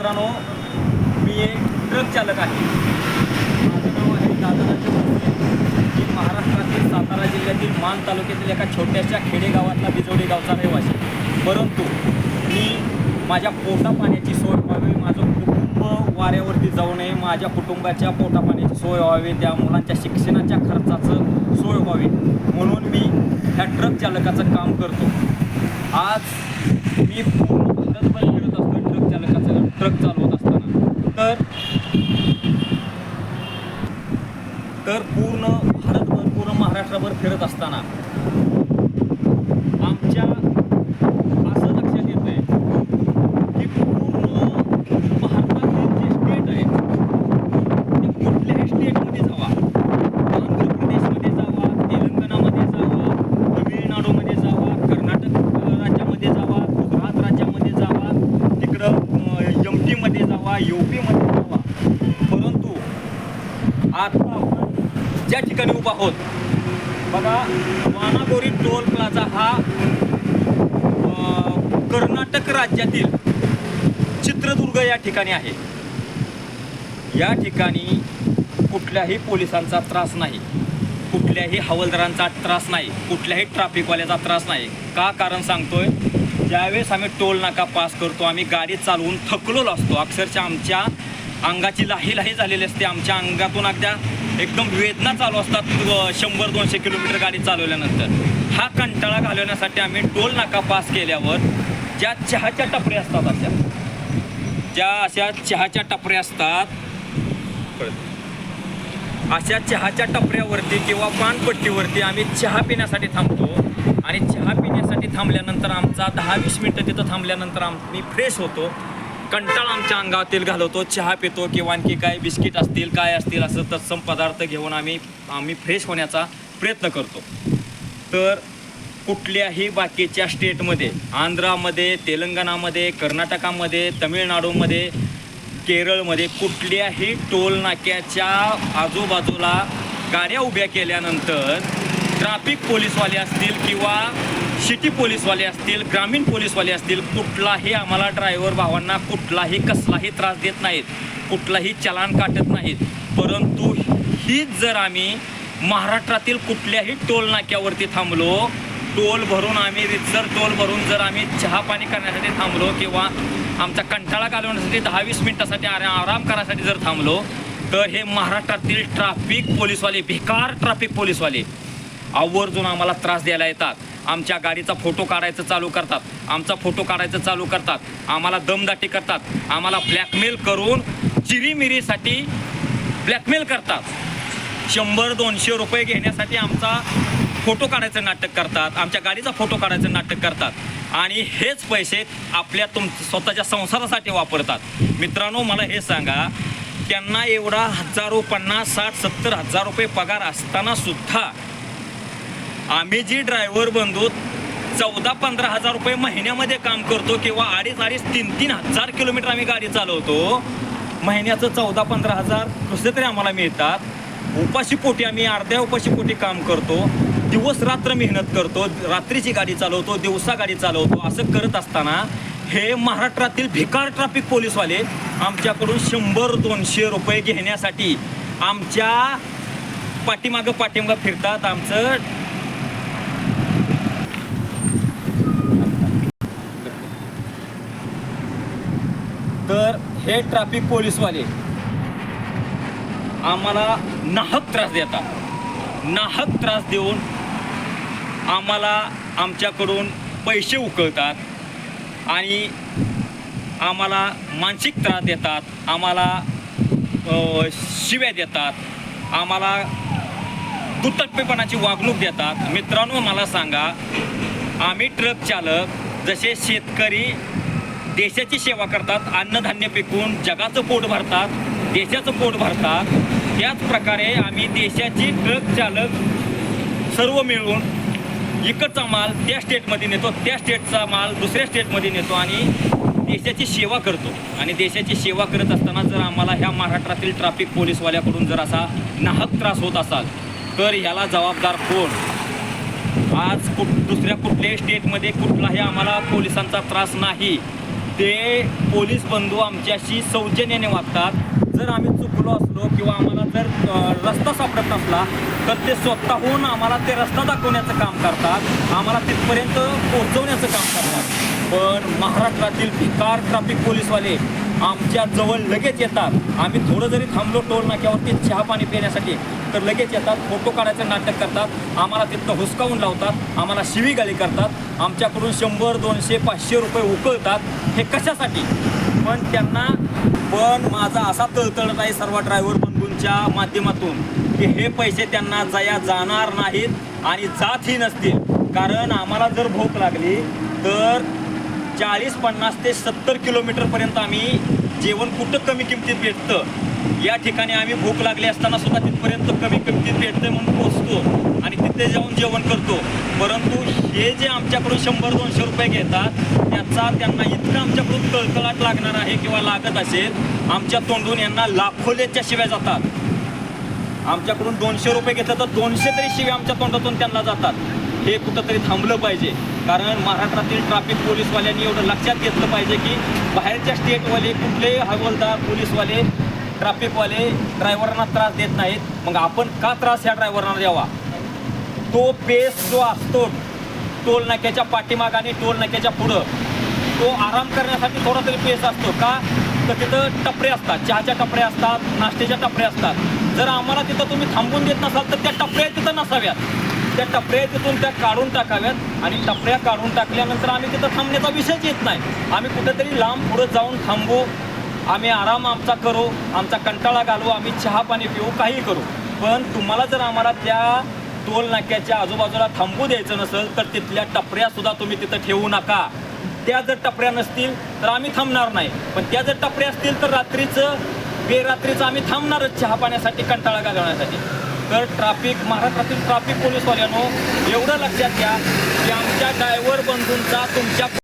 मित्रांनो मी एक ट्रक चालक आहे. माझं नाव आहे दादाराजे भोसले. मी महाराष्ट्रातील सातारा जिल्ह्यातील मान तालुक्यातील एका छोट्याशा खेडेगावातला बिजवडी गावचा रहिवासी. परंतु मी माझ्या पोटापाण्याची सोय व्हावी माझं कुटुंब वाऱ्यावरती जाऊ नये माझ्या कुटुंबाच्या पोटापाण्याची सोय व्हावी त्या मुलांच्या शिक्षणाच्या खर्चाचं सोय व्हावी. म्हणून मी ह्या ट्रक चालकाचं काम करतो. आज मी पूर्ण भारतभर फिरत असतो ट्रक चालवत असताना. तर तर पूर्ण भारतभर पूर्ण महाराष्ट्रभर फिरत असताना आमच्या असं लक्षात येत आहे की पूर्ण भारतातील जे स्टेट आहेत ते कुठल्याही स्टेटमध्ये जावा आंध्र प्रदेशमध्ये जावा तेलंगणामध्ये जावा तमिळनाडूमध्ये जावा कर्नाटक अ, राज्यामध्ये जावा गुजरात राज्यामध्ये जावा तिकडं एम टीमध्ये जावा यू पीमध्ये जावा परंतु आता आपण या ठिकाणी उभा आहोत. बघा वानागोरी टोल प्लाझा हा कर्नाटक राज्यातील चित्रदुर्ग या ठिकाणी आहे. या ठिकाणी कुठल्याही पोलिसांचा त्रास नाही. कुठल्याही हवालदारांचा त्रास नाही. कुठल्याही ट्रॅफिकवाल्याचा त्रास नाही. का कारण सांगतोय? ज्यावेळेस आम्ही टोल नाका पास करतो आम्ही गाडी चालवून थकलेलो असतो. अक्षरशः आमच्या अंगाची लाही लाही झालेली असते. आमच्या अंगातून अगद्या एकदम वेदना चालू असतात. शंभर दोनशे किलोमीटर गाडी चालवल्यानंतर. हा कंटाळा घालवण्यासाठी आम्ही टोल नाका पास केल्यावर ज्या चहाच्या टपऱ्या असतात अशा ज्या अशा चहाच्या टपऱ्या असतात अशा चहाच्या टपऱ्यावरती किंवा पानपट्टीवरती आम्ही चहा पिण्यासाठी थांबतो. आणि चहा पिण्यासाठी थांबल्यानंतर आमचा दहा वीस मिनटं तिथं थांबल्यानंतर आम्ही फ्रेश होतो. कंटाळा आमच्या अंगातील घालवतो. चहा पितो किंवा आणखी काय बिस्किट असतील काय असतील असं तत्सम पदार्थ घेऊन आम्ही आम्ही फ्रेश होण्याचा प्रयत्न करतो. तर कुठल्याही बाकीच्या स्टेटमध्ये आंध्रामध्ये तेलंगणामध्ये कर्नाटकामध्ये तमिळनाडूमध्ये केरळमध्ये कुठल्याही टोलनाक्याच्या आजूबाजूला गाड्या उभ्या केल्यानंतर ट्रॅफिक पोलीसवाले असतील किंवा सिटी पोलीसवाले असतील ग्रामीण पोलीसवाले असतील कुठलाही आम्हाला ड्रायव्हर भावांना कुठलाही कसलाही त्रास देत नाहीत कुठलाही चलान काटत नाहीत. परंतु हीच जर आम्ही महाराष्ट्रातील कुठल्याही टोल नाक्यावरती थांबलो टोल भरून आम्ही रितसर टोल भरून जर आम्ही चहा पाणी करण्यासाठी थांबलो किंवा आमचा कंटाळा घालवण्यासाठी दहा वीस मिनटासाठी आराम करायसाठी जर थांबलो तर हे महाराष्ट्रातील ट्रॅफिक पोलीसवाले भिकार ट्रॅफिक पोलीसवाले आवर्जून आम्हाला त्रास द्यायला येतात. आमच्या गाडीचा फोटो काढायचं चालू करतात. आमचा फोटो काढायचं चालू करतात. आम्हाला दमदाटी करतात. आम्हाला ब्लॅकमेल करून चिरीमिरीसाठी ब्लॅकमेल करतात. शंभर दोनशे रुपये घेण्यासाठी आमचा फोटो काढायचं नाटक करतात. आमच्या गाडीचा फोटो काढायचं नाटक करतात. आणि हेच पैसे आपल्या तुम स्वतःच्या संसारासाठी वापरतात. मित्रांनो मला हे सांगा. त्यांना एवढा हजारो पन्नास साठ सत्तर हजार रुपये पगार असताना सुद्धा आम्ही जी ड्रायव्हर बंधू चौदा पंधरा हजार रुपये महिन्यामध्ये काम करतो किंवा अडीच अडीच तीन तीन हजार किलोमीटर आम्ही गाडी चालवतो महिन्याचं चौदा पंधरा हजार कसे तरी आम्हाला मिळतात. उपाशी पोटी आम्ही अर्ध्या उपाशी पोटी काम करतो. दिवस रात्र मेहनत करतो रात्रीची गाडी चालवतो दिवसा गाडी चालवतो असं करत असताना हे महाराष्ट्रातील भिकार ट्रॅफिक पोलीसवाले आमच्याकडून शंभर दोनशे रुपये घेण्यासाठी आमच्या पाठीमागं पाठीमागं फिरतात. आमचं तर हे ट्रॅफिक पोलीसवाले आम्हाला नाहक त्रास देतात. नाहक त्रास देऊन आम्हाला आमच्याकडून पैसे उकळतात आणि आम्हाला मानसिक त्रास देतात आम्हाला शिव्या देतात आम्हाला दुटप्पेपणाची वागणूक देतात. मित्रांनो मला सांगा आम्ही ट्रक चालक जसे शेतकरी देशाची सेवा करतात अन्नधान्य पिकवून जगाचं पोट भरतात देशाचं पोट भरतात. त्याच प्रकारे आम्ही देशाची ट्रक चालक सर्व मिळून इकडचा माल त्या स्टेटमध्ये नेतो त्या स्टेटचा माल दुसऱ्या स्टेटमध्ये नेतो आणि देशाची सेवा करतो. आणि देशाची सेवा करत असताना जर आम्हाला ह्या महाराष्ट्रातील ट्रॅफिक पोलीसवाल्याकडून जर असा नाहक त्रास होत असाल तर ह्याला जबाबदार कोण? आज कुठ दुसऱ्या कुठल्याही स्टेटमध्ये कुठलाही आम्हाला पोलिसांचा त्रास नाही. ते पोलीस बंधू आमच्याशी सौजन्याने वागतात. जर आम्ही चुकलो असलो किंवा आम्हाला जर रस्ता सापडत नसला तर ते स्वतःहून आम्हाला ते रस्ता दाखवण्याचं काम करतात. आम्हाला तिथपर्यंत पोहोचवण्याचं काम करतात. पण महाराष्ट्रातील भिकार ट्रॅफिक पोलीसवाले आमच्या जवळ लगेच येतात. आम्ही थोडं जरी थांबलो टोल नाक्यावरती चहा पाणी पिण्यासाठी तर लगेच येतात फोटो काढायचं नाटक करतात आम्हाला तिथं हुसकावून लावतात आम्हाला शिवीगाली करतात आमच्याकडून शंभर दोनशे पाचशे रुपये उकळतात. हे कशासाठी? पण त्यांना पण माझा असा तळतळत आहे सर्व ड्रायव्हर बंधूंच्या माध्यमातून की हे पैसे त्यांना जया जाणार नाहीत आणि जातही नसतील. कारण आम्हाला जर भूक लागली तर चाळीस पन्नास ते सत्तर किलोमीटरपर्यंत आम्ही जेवण कुठं कमी किमतीत भेटतं? या ठिकाणी आम्ही भूक लागली असताना सुद्धा तिथपर्यंत कमी किमतीत भेटतं म्हणून पोचतो आणि तिथे जाऊन जेवण करतो. परंतु हे जे आमच्याकडून शंभर दोनशे रुपये घेतात त्याचा त्यांना इतकं आमच्याकडून कळकळाट लागणार आहे किंवा लागत असेल आमच्या तोंडून यांना लाखोलेच्या शिव्या जातात. आमच्याकडून दोनशे रुपये घेतलं तर दोनशे तरी शिव्या आमच्या तोंडातून त्यांना जातात. हे कुठंतरी थांबलं पाहिजे. कारण महाराष्ट्रातील ट्रॅफिक पोलीसवाल्यांनी एवढं लक्षात घेतलं पाहिजे की बाहेरच्या स्टेटवाले कुठले हवालदार पोलीसवाले ट्रॅफिकवाले ड्रायव्हरांना त्रास देत नाहीत. मग आपण का त्रास या ड्रायव्हरांना द्यावा? तो पेस जो असतो टोल नाक्याच्या पाठीमाग आणि टोल नाक्याच्या पुढं तो आराम करण्यासाठी थोडा तरी पेस असतो. का? तर तिथं टपरे असतात चहाच्या टपऱ्या असतात नाश्त्याच्या टपऱ्या असतात. जर आम्हाला तिथं तुम्ही थांबून देत नसाल तर त्या टपऱ्या तिथं नसाव्यात. त्या टपऱ्या तिथून त्या काढून टाकाव्यात आणि टपऱ्या काढून टाकल्यानंतर आम्ही तिथं थांबण्याचा विषयच येत नाही. आम्ही कुठेतरी लांब पुढं जाऊन थांबू आम्ही आराम आमचा करू आमचा कंटाळा घालू आम्ही चहा पाणी पिऊ काही करू. पण तुम्हाला जर आम्हाला त्या टोल नाक्याच्या आजूबाजूला थांबू द्यायचं नसेल तर तिथल्या टपऱ्या सुद्धा तुम्ही तिथं ठेवू नका. त्या जर टपऱ्या नसतील तर आम्ही थांबणार नाही. पण त्या जर टपऱ्या असतील तर रात्रीचं बेरात्रीचं आम्ही थांबणारच चहा पाण्यासाठी कंटाळा घालवण्यासाठी. तर ट्राफिक महाराष्ट्रातील ट्राफिक पोलीसवाल्यांनो एवढं लक्षात घ्या की आमच्या ड्रायव्हर बंधूंचा तुमच्या